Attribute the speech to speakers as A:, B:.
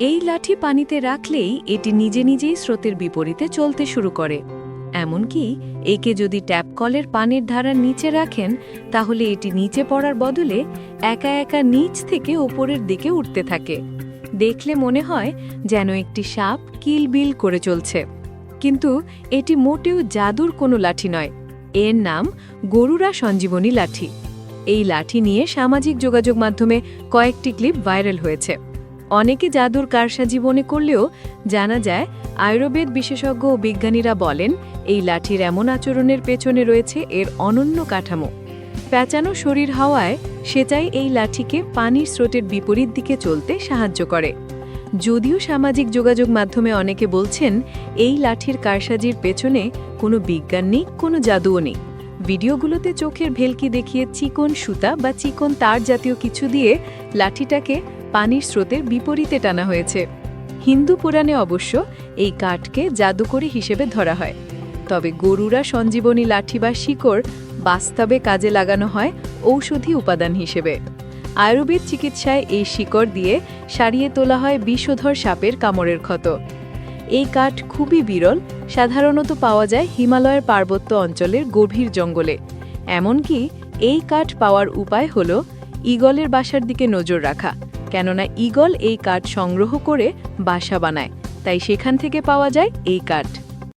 A: এই লাঠি পানিতে রাখলেই এটি নিজে নিজেই স্রোতের বিপরীতে চলতে শুরু করে। এমনকি একে যদি ট্যাপ কলের পানির ধারার নিচে রাখেন, তাহলে এটি নিচে পড়ার বদলে একা একা নিচ থেকে ওপরের দিকে উঠতে থাকে। দেখলে মনে হয় যেন একটি সাপ কিলবিল করে চলছে। কিন্তু এটি মোটেও জাদুর কোনো লাঠি নয়। এর নাম গরুরা সঞ্জীবনী লাঠি। এই লাঠি নিয়ে সামাজিক যোগাযোগ মাধ্যমে কয়েকটি ক্লিপ ভাইরাল হয়েছে। অনেকে জাদুর কারসাজি মনে করলেও জানা যায়, আয়ুর্বেদ বিশেষজ্ঞ ও বিজ্ঞানীরা বলেন, এই লাঠির এমন আচরণের পেছনে রয়েছে এর অনন্য কাঠামো। প্যাঁচানো শরীর হওয়ায় সেটাই এই লাঠিকে পানির স্রোতের বিপরীত দিকে চলতে সাহায্য করে। যদিও সামাজিক যোগাযোগ মাধ্যমে অনেকে বলছেন, এই লাঠির কারসাজির পেছনে কোনো বিজ্ঞান নেই, কোনো জাদুও নেই। ভিডিওগুলোতে চোখের ভেলকি দেখিয়ে চিকন সুতা বা চিকন তার জাতীয় কিছু দিয়ে লাঠিটাকে পানির স্রোতের বিপরীতে টানা হয়েছে। হিন্দু পুরাণে অবশ্য এই কাঠকে জাদুকরি হিসেবে ধরা হয়। তবে গরুরা সঞ্জীবনী লাঠি বা শিকড় বাস্তবে কাজে লাগানো হয় ঔষধি উপাদান হিসেবে। আয়ুর্বেদ চিকিৎসায় এই শিকড় দিয়ে সারিয়ে তোলা হয় বিষধর সাপের কামড়ের ক্ষত। এই কাঠ খুবই বিরল, সাধারণত পাওয়া যায় হিমালয়ের পার্বত্য অঞ্চলের গভীর জঙ্গলে। এমনকি এই কাঠ পাওয়ার উপায় হল ঈগলের বাসার দিকে নজর রাখা। কেননা ইগল এই কাঠ সংগ্রহ করে বাসা বানায়, তাই সেখান থেকে পাওয়া যায় এই কাঠ।